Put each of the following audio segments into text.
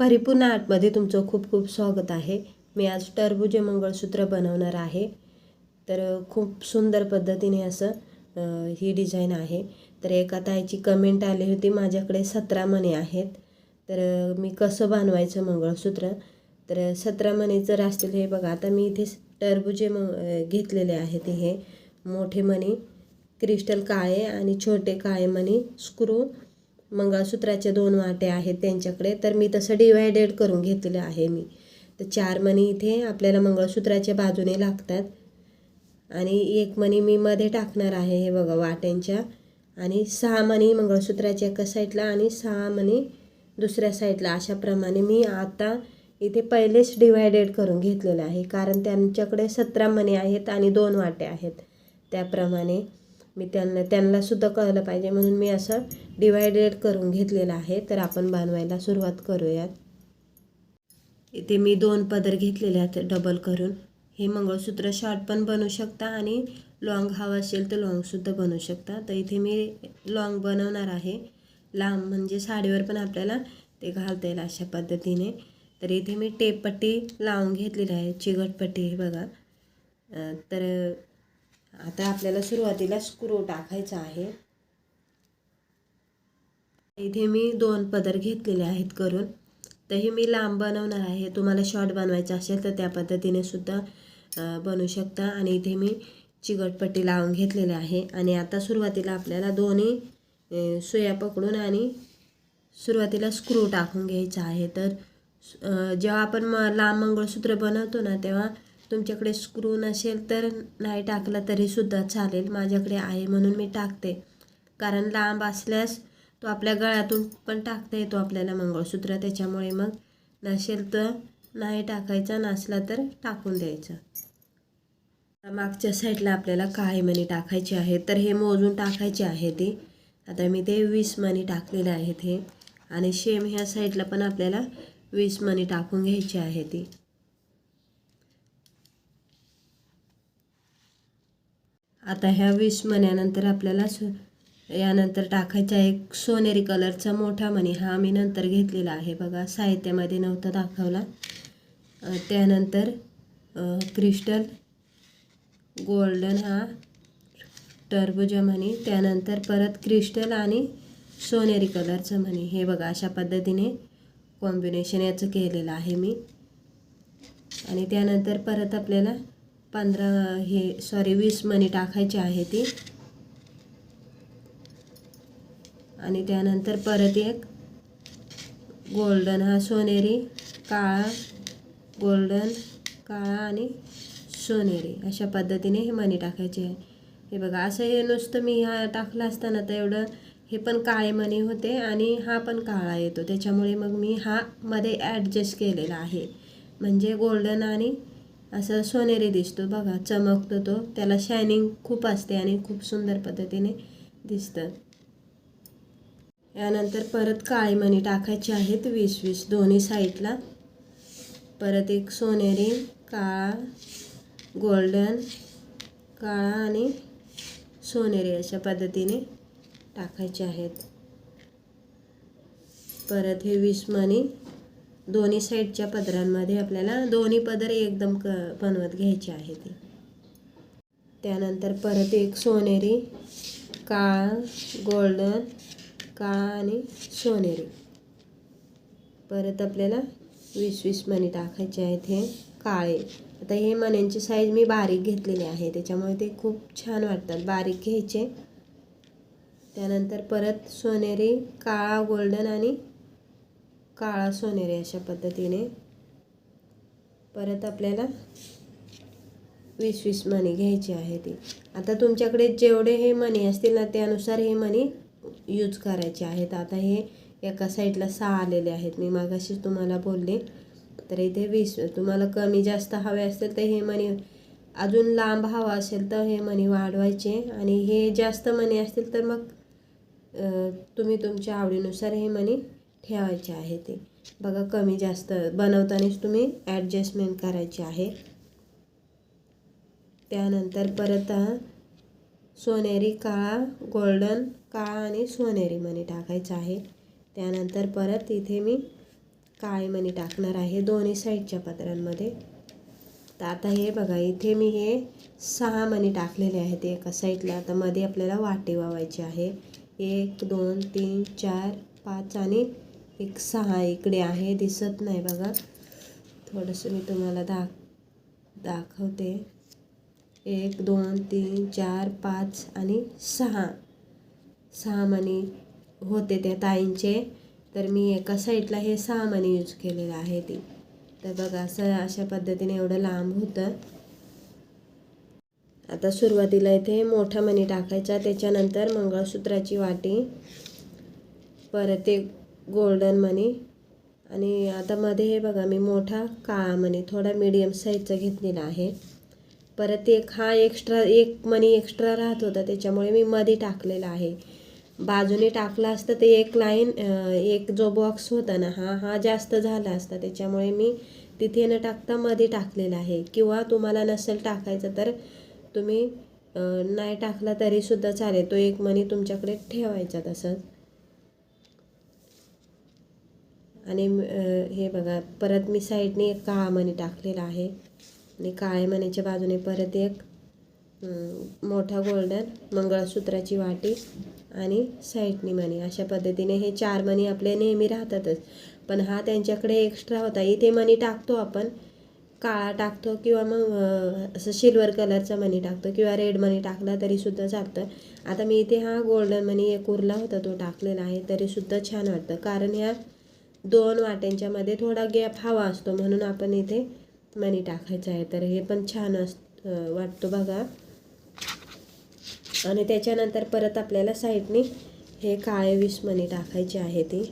परिपूर्ण आर्टमध्ये तुमचं खूप खूप स्वागत आहे. मी आज टरबुजे मंगळसूत्र बनवणार आहे. तर खूप सुंदर पद्धतीने असं ही डिझाईन आहे. तर एका ताईची कमेंट आली होती माझ्याकडे सतरा मणी आहेत. तर मी कसं बनवायचं मंगळसूत्र? तर सतरा मणी जर असतील हे बघा आता मी इथे टरबुजे म घेतलेले आहेत हे. मोठे मणी क्रिस्टल काळे आणि छोटे काळे मणी स्क्रू मंगळसूत्राचे दोन वाटे आहेत त्यांच्याकडे तर मी तसं डिवायडेड करून घेतलेलं आहे मी. तर चार मणी इथे आपल्याला मंगळसूत्राच्या बाजूने लागतात. आणि एक मणी मी मध्ये टाकणार आहे हे बघा वाट्यांच्या. आणि सहा मणी मंगळसूत्राच्या एका साईडला आणि सहा मणी दुसऱ्या साईडला. अशाप्रमाणे मी आता इथे पहिलेच डिवायडेड करून घेतलेलं आहे कारण त्यांच्याकडे सतरा मणी आहेत आणि दोन वाटे आहेत. त्याप्रमाणे मी त्यांना त्यांनासुद्धा कळलं पाहिजे. म्हणून मी असं डिवायडेड करून घेतलेलं आहे. तर आपण बनवायला सुरुवात करूयात. इथे मी दोन पदर घेतलेले आहेत डबल करून. हे मंगळसूत्र शॉर्ट पण बनवू शकता आणि लॉंग हवा असेल तर लॉंगसुद्धा बनवू शकता. तर इथे मी लॉंग बनवणार आहे. लांब म्हणजे साडीवर पण आपल्याला ते घालता येईल अशा पद्धतीने. तर इथे मी टेपपट्टी लावून घेतलेली आहे. चिगटपट्टी हे बघा. तर आता आपल्याला सुरुवातीला स्क्रू टाकायचा आहे. इथे मी दोन पदर घेतलेले आहेत करून. तर हे मी लांब बनवणार आहे. तुम्हाला शॉर्ट बनवायचं असेल तर त्या पद्धतीने सुद्धा बनवू शकता. आणि इथे मी चिकटपट्टी लावून घेतलेले आहे. आणि आता सुरुवातीला आपल्याला दोन्ही सुया पकडून आणि सुरुवातीला स्क्रू टाकून घ्यायचा आहे. तर जेव्हा आपण म लांब मंगळसूत्र बनवतो ना तेव्हा तुमच्याकडे स्क्रू नसेल तर नाही टाकला तरीसुद्धा चालेल. माझ्याकडे आहे म्हणून मी टाकते. कारण लांब असल्यास तो आपल्या गळ्यातून पण टाकता येतो आपल्याला मंगळसूत्र. त्याच्यामुळे मग नसेल तर नाही टाकायचा नसला तर टाकून द्यायचा. मागच्या साईडला आपल्याला काळे मणी टाकायचे आहेत. तर हे मोजून टाकायचे आहे ते. आता मी ते वीस मणी टाकलेले आहेत हे. आणि शेम ह्या साईडला पण आपल्याला वीस मणी टाकून घ्यायची आहे ती. आता ह्या वीस मण्यानंतर आपल्याला सो यानंतर टाकायचा एक सोनेरी कलरचा मोठा मणी हा मी नंतर घेतलेला आहे बघा. साहित्यामध्ये नव्हता दाखवला. त्यानंतर क्रिस्टल गोल्डन हा टरबुजा मणी त्यानंतर परत क्रिस्टल आणि सोनेरी कलरचं मणी हे बघा अशा पद्धतीने कॉम्बिनेशन याचं केलेलं आहे मी. आणि त्यानंतर परत आपल्याला पंधरा हे सॉरी वीस मणी टाकायचे आहे ती. आणि त्यानंतर परत एक गोल्डन हा सोनेरी काळा गोल्डन काळा आणि सोनेरी. अशा पद्धतीने हे मणी टाकायचे आहे. हे बघा असं हे नुसतं मी हा टाकलं असताना तर एवढं हे पण काळे मणी होते आणि हा पण काळा येतो. त्याच्यामुळे मग मी हा मध्ये ॲडजस्ट केलेला आहे. म्हणजे गोल्डन आणि असा सोनेरी दिसतो बघा चमकतो तो. त्याला शायनिंग खूप असते आणि खूप सुंदर पद्धतीने दिसतं. यानंतर परत काळी मणी टाकायची आहेत वीस वीस दोन्ही साईडला. परत एक सोनेरी काळा गोल्डन काळा आणि सोनेरी अशा पद्धतीने टाकायचे आहेत. परत हे वीस मणी दोन्ही साईडच्या पदरांमध्ये आपल्याला दोन्ही पदर एकदम क बनवत घ्यायचे आहे ते. त्यानंतर परत एक सोनेरी काळा गोल्डन काळा आणि सोनेरी. परत आपल्याला वीस वीस मणी टाकायचे आहेत हे काळे. आता हे मण्यांची साईज मी बारीक घेतलेली आहे त्याच्यामुळे ते खूप छान वाटतात. बारीक घ्यायचे. त्यानंतर परत सोनेरी काळा गोल्डन आणि काळा सोनेरी अशा पद्धतीने परत आपल्याला वीस वीस मणी घ्यायची आहे ती. आता तुमच्याकडे जेवढे हे मणी असतील ना त्यानुसार हे मणी यूज करायचे आहेत. आता हे एका साईडला सहा आलेले आहेत. मी मागाशीच तुम्हाला बोलले तर इथे वीस. तुम्हाला कमी जास्त हवे असतील तर हे मणी अजून लांब हवा असेल तर हे मणी वाढवायचे. आणि हे जास्त मणी असतील तर मग तुम्ही तुमच्या आवडीनुसार हे मणी ठेवायचे आहे ते. बघा कमी जास्त बनवतानाच तुम्ही ॲडजस्टमेंट करायची आहे. त्यानंतर परत सोनेरी काळा गोल्डन काळा आणि सोनेरी मणी टाकायचा आहे. त्यानंतर परत इथे मी काळे मणी टाकणार आहे दोन्ही साईडच्या पत्रांमध्ये तर आता हे बघा इथे मी हे सहा मणी टाकलेले आहेत एका साईडला. आता मध्ये आपल्याला वाटे वावायचे आहे. एक दोन तीन चार पाच आणि एक सहा इकडे आहे दिसत नाही बघा. थोडंसं मी तुम्हाला दाख दाखवते. एक दोन तीन चार पाच आणि सहा. सहा मणी होते त्या ताईंचे. तर मी एका साईडला हे सहा मणी यूज केलेलं आहे ती. तर बघा असं अशा पद्धतीने एवढं लांब होतं. आता सुरुवातीला इथे मोठा मणी टाकायचा. त्याच्यानंतर मंगळसूत्राची वाटी. परत एक गोल्डन मनी आणि आता मध्ये हे बघा मी मोठा काळा मनी थोडा मीडियम साईजचा घेतलेला आहे. परत एक हा एक्स्ट्रा एक मनी एक्स्ट्रा राहत होता त्याच्यामुळे मी मध्ये टाकलेला आहे. बाजूने टाकला असतं ते एक लाईन एक जो बॉक्स होता ना हा हा जास्त झाला असता त्याच्यामुळे मी तिथे न टाकता मध्ये टाकलेला आहे. किंवा तुम्हाला नसेल टाकायचं तर तुम्ही नाही टाकला तरीसुद्धा चालेल. तो एक मणी तुमच्याकडे ठेवायचा तसंच. आणि हे बघा परत मी साईडने एक काळा मणी टाकलेला आहे. आणि काळ्या मणीच्या बाजूने परत एक मोठा गोल्डन मंगळसूत्राची वाटी आणि साईडनी मणी. अशा पद्धतीने हे चार मणी आपले नेहमी राहतातच. पण हा त्यांच्याकडे एक्स्ट्रा होता. इथे मणी टाकतो आपण. काळा टाकतो किंवा मग असं सिल्वर कलरचा मणी टाकतो किंवा रेड मणी टाकला तरीसुद्धा चालतं. आता मी इथे हा गोल्डन मणी एक उरला होता तो टाकलेला आहे. तरीसुद्धा छान वाटतं. कारण ह्या दोन वाट्यांच्या मध्ये थोडा गॅप हवा असतो म्हणून आपण इथे मणी टाकायचं आहे. तर हे पण छान अस वाटतो बघा. आणि त्याच्यानंतर परत आपल्याला साईडनी हे काळे वीस मणी टाकायचे आहे ती.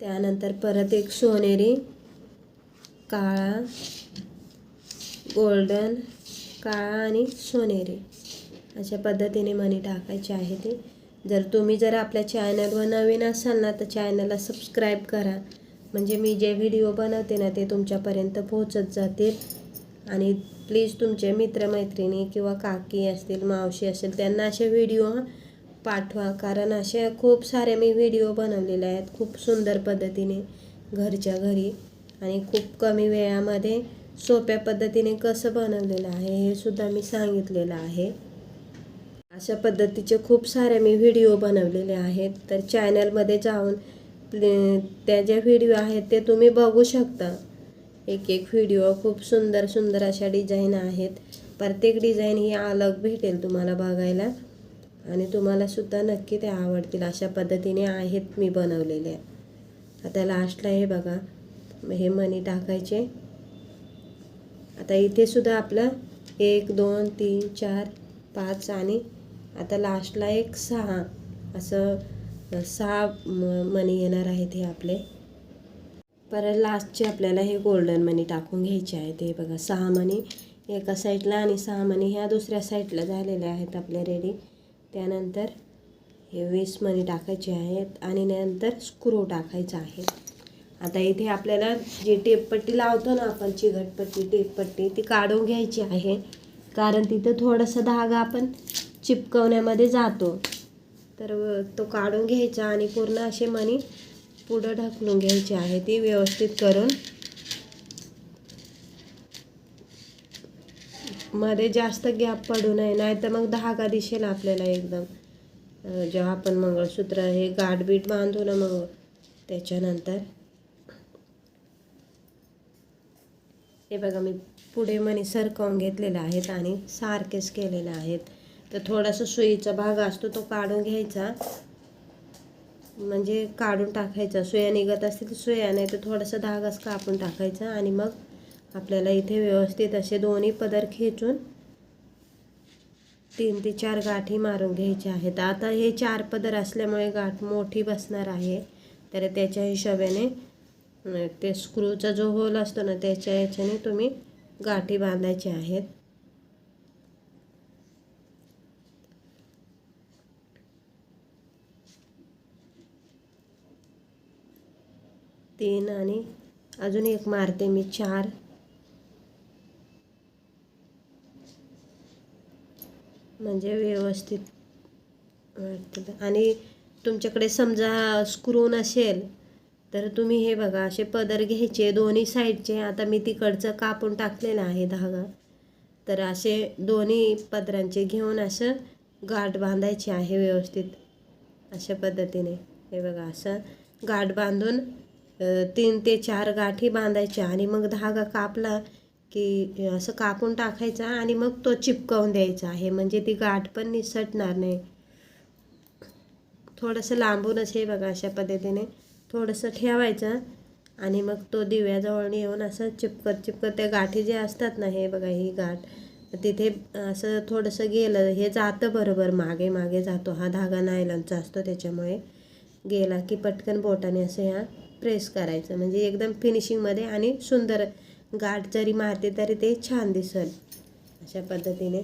त्यानंतर परत एक सोनेरी काळा गोल्डन काळा आणि सोनेरी अशा पद्धतीने मणी टाकायची आहे ती. जर तुम्ही जर आपल्या चॅनलवर नवीन असाल ना तर चॅनलला सबस्क्राईब करा. म्हणजे मी जे व्हिडिओ बनवते ना ते तुमच्यापर्यंत पोहोचत जातील. आणि प्लीज तुमचे मित्रमैत्रिणी किंवा काकी असतील मावशी असेल त्यांना असे व्हिडिओ पाठवा. कारण असे खूप सारे मी व्हिडिओ बनवलेले आहेत खूप सुंदर पद्धतीने घरच्या घरी. आणि खूप कमी वेळामध्ये सोप्या पद्धतीने कसं बनवलेलं आहे हे सुद्धा मी सांगितलेलं आहे. अशा पद्धतीचे खूप सारे मी व्हिडिओ बनवलेले आहेत. तर चॅनलमध्ये जाऊन त्या ज्या व्हिडिओ आहेत ते तुम्ही बघू शकता. एक एक व्हिडिओ खूप सुंदर सुंदर अशा डिझाईन आहेत. प्रत्येक डिझाईन ही अलग भेटेल तुम्हाला बघायला. आणि तुम्हालासुद्धा नक्की ते आवडतील. अशा पद्धतीने आहेत मी बनवलेल्या. आता लास्टला हे बघा. हे मनी टाकायचे. आता इथे सुद्धा आपलं एक दोन तीन चार पाच आणि आता लास्टला एक सहा. असं सहा मनी मणी येणार आहेत हे आपले. परत लास्टचे आपल्याला हे गोल्डन मनी टाकून घ्यायचे आहेत. हे बघा सहा मणी एका साईडला आणि सहा मणी ह्या दुसऱ्या साईडला झालेल्या आहेत आपल्या रेडी त्यानंतर हे वीस मणी टाकायचे आहेत आणि नंतर स्क्रू टाकायचा आहे. आता इथे आपल्याला जी टेपपट्टी लावतो ना आपण चिघटपट्टी टेपपट्टी ती काढून घ्यायची आहे. कारण तिथं थोडासा धागा आपण चिपकवण्यामध्ये जातो. तर व- तो काढून घ्यायचा आणि पूर्ण असे मणी पुढं ढकलून घ्यायची आहे. ती व्यवस्थित करून मध्ये जास्त गॅप पडू नये नाही तर मग धागा दिसेल आपल्याला एकदम. जेव्हा आपण मंगळसूत्र हे गाठबीट बांधू ना मग त्याच्यानंतर. हे बघा मी पुढे मणी सरकवून घेतलेले आहेत आणि सारखेच केलेले आहेत. तर थोडासा सुईचा भाग असतो तो काढून घ्यायचा. म्हणजे काढून टाकायचा. सुया निघत असतील सुया नाही तर थोडासा धागाच कापून टाकायचा आणि मग आपल्याला इथे व्यवस्थित असे दोन्ही पदर खेचून तीन ते चार गाठी मारून घ्यायच्या आहेत. आता हे चार पदर असल्यामुळे गाठ मोठी बसणार आहे. तर त्याच्या हिशोबाने ते स्क्रूचा जो होल असतो ना त्याच्या ह्याच्याने तुम्ही गाठी बांधायच्या आहेत. तीन आणि अजून एक मारते मी चार. म्हणजे व्यवस्थित वाटतं आणि तुमच्याकडे समजा स्क्रू नसेल तर तुम्ही हे बघा असे पदर घ्यायचे. दोन्ही साईडचे आता मी तिकडचं कापून टाकलेलं आहे धागा. तर असे दोन्ही पदरांचे घेऊन असं गाठ बांधायचे आहे व्यवस्थित. अशा पद्धतीने. हे बघा असं गाठ बांधून तीन ते चार गाठी बांधायच्या आणि मग धागा कापला की असं कापून टाकायचा आणि मग तो चिपकवून द्यायचा आहे. म्हणजे ती गाठ पण निसटणार नाही. थोडंसं लांबूनच हे बघा अशा पद्धतीने थोडंसं ठेवायचं आणि मग तो दिव्याजवळ येऊन असं चिपकत चिपकत त्या गाठी जे असतात ना हे बघा ही गाठ तिथे असं थोडंसं गेलं हे जातं बरोबर मागे मागे जातो. हा धागा नायलॉनचा असतो त्याच्यामुळे गेला की पटकन बोटाने असं ह्या प्रेस करायचं. म्हणजे एकदम फिनिशिंगमध्ये आणि सुंदर गाठ जरी मारते तरी ते छान दिसेल. अशा पद्धतीने.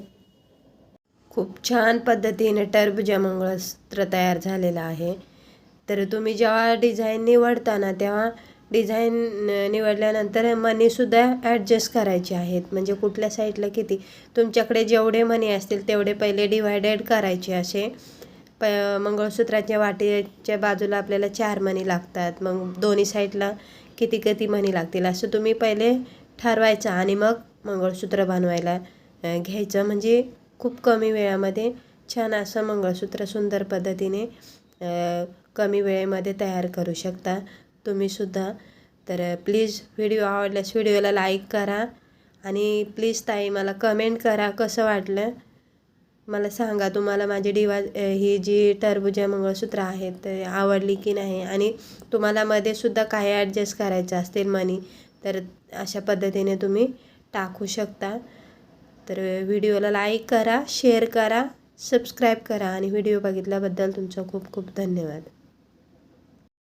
खूप छान पद्धतीने टरबुजा मंगळसूत्र तयार झालेलं आहे. तर तुम्ही जेव्हा डिझाईन निवडता ना तेव्हा डिझाईन निवडल्यानंतर मनीसुद्धा ॲडजस्ट करायचे आहेत. म्हणजे कुठल्या साईडला किती? तुमच्याकडे जेवढे मनी असतील तेवढे पहिले डिवायडेड करायचे असे. प मंगळसूत्राच्या वाटेच्या बाजूला आपल्याला चार मणी लागतात. मग दोन्ही साईडला किती किती मणी लागतील? असं तुम्ही पहिले ठरवायचं आणि मग मंगळसूत्र बनवायला घ्यायचं. म्हणजे खूप कमी वेळामध्ये छान असं मंगळसूत्र सुंदर पद्धतीने कमी वेळेमध्ये तयार करू शकता तुम्हीसुद्धा तर प्लीज व्हिडिओ आवडल्यास व्हिडिओला लाईक करा आणि प्लीज ताई मला कमेंट करा कसं वाटलं. मला सांगा तुम्हाला माझी डिवा ही जी टरबुजा मंगळसूत्र आहेत ते आवडली की नाही? आणि तुम्हाला मध्ये सुद्धा काही ॲडजस्ट करायचं असतील मनी तर अशा पद्धतीने तुम्ही टाकू शकता. तर व्हिडिओला लाईक करा शेअर करा सबस्क्राईब करा. आणि व्हिडिओ बघितल्याबद्दल तुमचा खूप खूप धन्यवाद.